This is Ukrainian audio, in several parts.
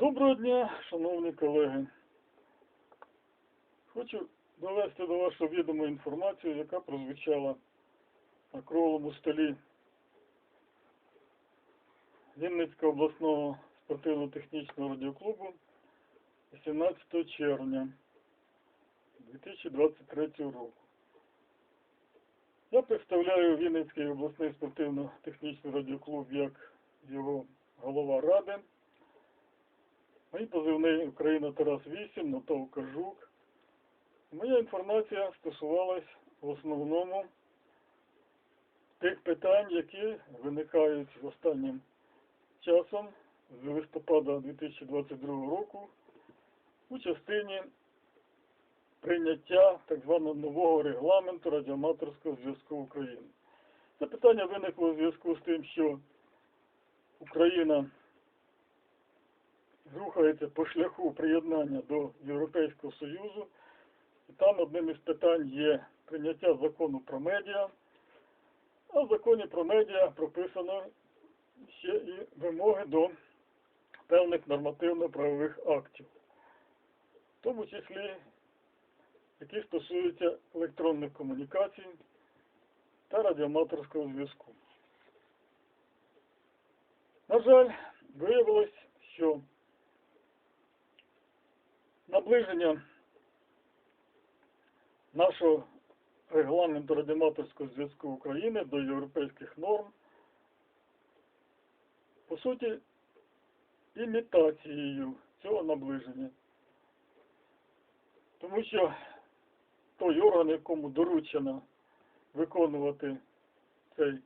Доброго дня, шановні колеги. Хочу довести до вашого відома інформацію, яка прозвучала на круглому столі Вінницького обласного спортивно-технічного радіоклубу 18 червня 2023 року. Я представляю Вінницький обласний спортивно-технічний радіоклуб як його голова ради. Мій позивний Україна Тарас 8, Натов Кажук. Моя інформація стосувалась в основному тих питань, які виникають останнім часом з листопада 2022 року у частині прийняття так званого нового регламенту радіоаматорського зв'язку України. Це питання виникло у зв'язку з тим, що Україна рухається по шляху приєднання до Європейського Союзу. І там одним із питань є прийняття закону про медіа. А в законі про медіа прописано ще і вимоги до певних нормативно-правових актів, в тому числі, які стосуються електронних комунікацій та радіоаматорського зв'язку. На жаль, виявилось, що наближення нашого регламенту радіоматорського зв'язку України до європейських норм, по суті, імітацією цього наближення. Тому що той орган, якому доручено виконувати цей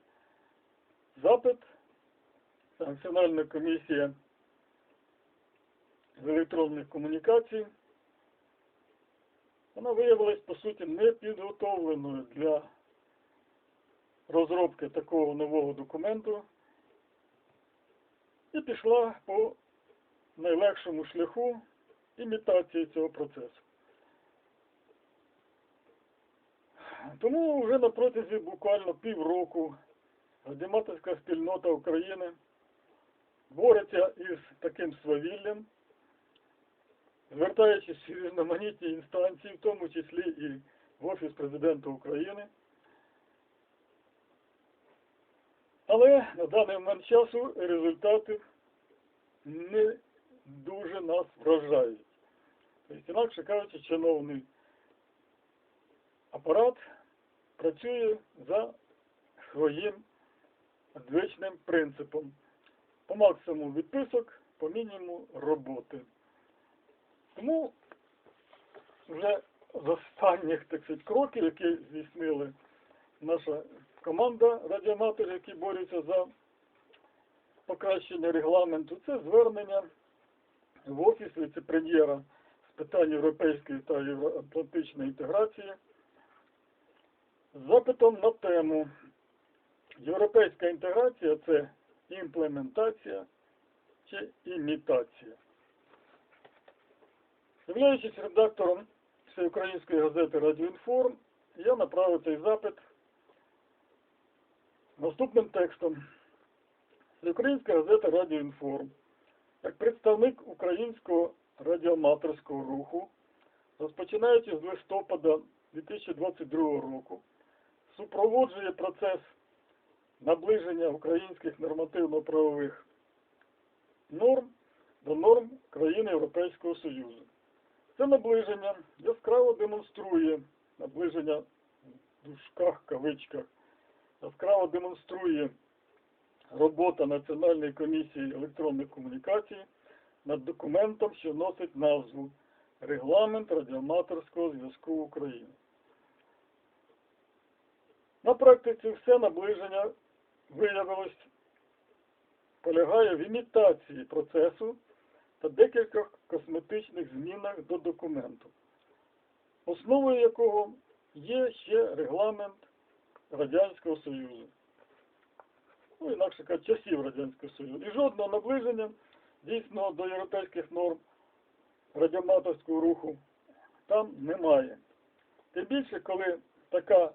запит, це Національна комісія з електронних комунікацій, вона виявилась, по суті, непідготовленою для розробки такого нового документу і пішла по найлегшому шляху імітації цього процесу. Тому вже на протязі буквально півроку радіоматорська спільнота України бореться із таким свавіллям, звертаючись в різноманітні інстанції, в тому числі і в Офіс Президента України. Але на даний момент часу результати не дуже нас вражають. Тобто, інакше кажучи, чиновний апарат працює за своїм звичним принципом. По максимуму відписок, по мінімуму роботи. Тому вже з останніх так сказати, кроків, які здійснили наша команда радіоматорів, які борються за покращення регламенту, це звернення в офіс віце-прем'єра з питань європейської та євроатлантичної інтеграції з запитом на тему Європейська інтеграція це імплементація чи імітація. Являючись редактором Всеукраїнської газети Радіоінформ, я направив цей запит наступним текстом. Всеукраїнська газета Радіоінформ, як представник українського радіоаматорського руху, розпочинаючи з листопада 2022 року, супроводжує процес наближення українських нормативно-правових норм до норм країн Європейського Союзу. Це наближення яскраво демонструє, наближення в дужках, кавичках, яскраво демонструє робота Національної комісії електронних комунікацій над документом, що носить назву Регламент радіоаматорського зв'язку України. На практиці все наближення виявилось полягає в імітації процесу та декількох косметичних змінах до документу, основою якого є ще регламент Радянського Союзу. Ну, інакше кажуть, часів Радянського Союзу. І жодного наближення дійсного до європейських норм радіоматорського руху там немає. Тим більше, коли така,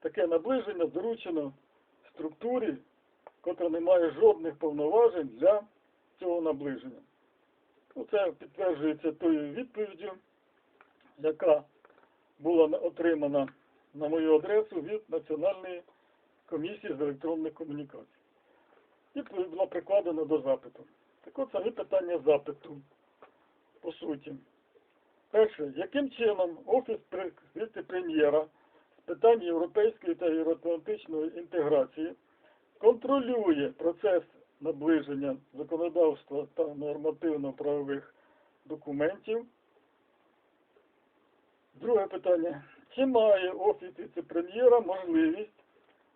таке наближення доручено структурі, котра не має жодних повноважень для цього наближення. Ну, Це підтверджується тою відповіддю, яка була отримана на мою адресу від Національної комісії з електронних комунікацій. Відповідь була прикладена до запиту. Так от самі питання запиту, по суті. Перше, яким чином Офіс віце-прем'єра з питань європейської та євроатлантичної інтеграції контролює процес наближення законодавства та нормативно-правових документів. Друге питання. Чи має Офіс віце-прем'єра можливість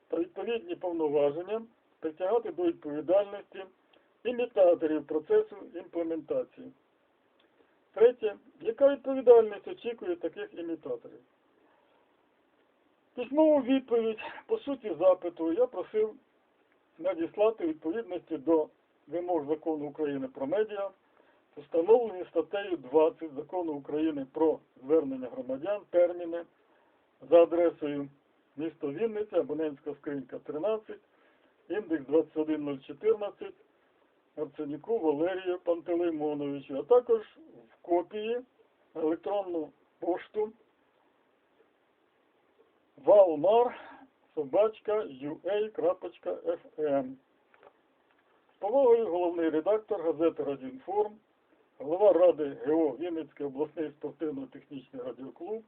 та відповідні повноваження притягати до відповідальності імітаторів процесу імплементації? Третє. Яка відповідальність очікує таких імітаторів? Письмову відповідь по суті запиту я просив надіслати відповідності до вимог закону України про медіа, встановлені статтею 20 закону України про звернення громадян, терміни за адресою місто Вінниця, абонентська скринька 13, індекс 21014, Арсенюку Валерію Пантелеймоновичу, а також в копії електронну пошту valmar собачка ua.fm. З повагою головний редактор газети Радіоінформ, голова Ради ГО Вінницький обласний спортивно-технічний радіоклуб,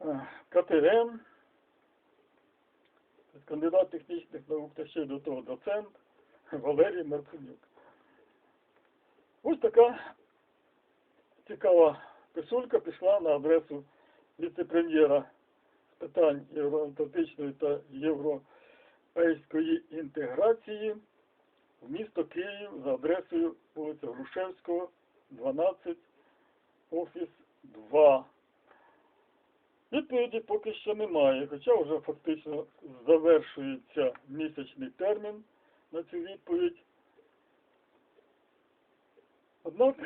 е, КТН, кандидат технічних наук та ще до того доцент Валерій Марценюк. Ось така цікава писулька пішла на адресу віце-прем'єра з питань євроатлантичної та європейської інтеграції в місто Київ за адресою вулиця Грушевського, 12, офіс 2. Відповіді поки що немає, хоча вже фактично завершується місячний термін на цю відповідь. Однак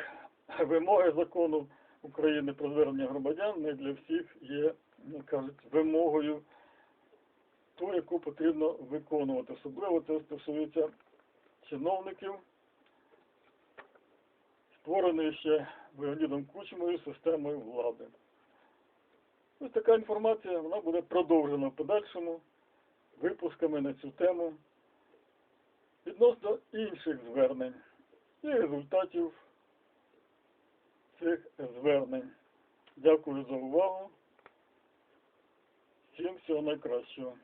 вимоги закону України про звернення громадян не для всіх є, як кажуть, вимогою ту, яку потрібно виконувати. Особливо це стосується чиновників, створеної ще Леонідом Кучмою системою влади. Ось така інформація, вона буде продовжена в подальшому випусками на цю тему відносно інших звернень і результатів цих звернень. Дякую за увагу. Всім всього найкращого.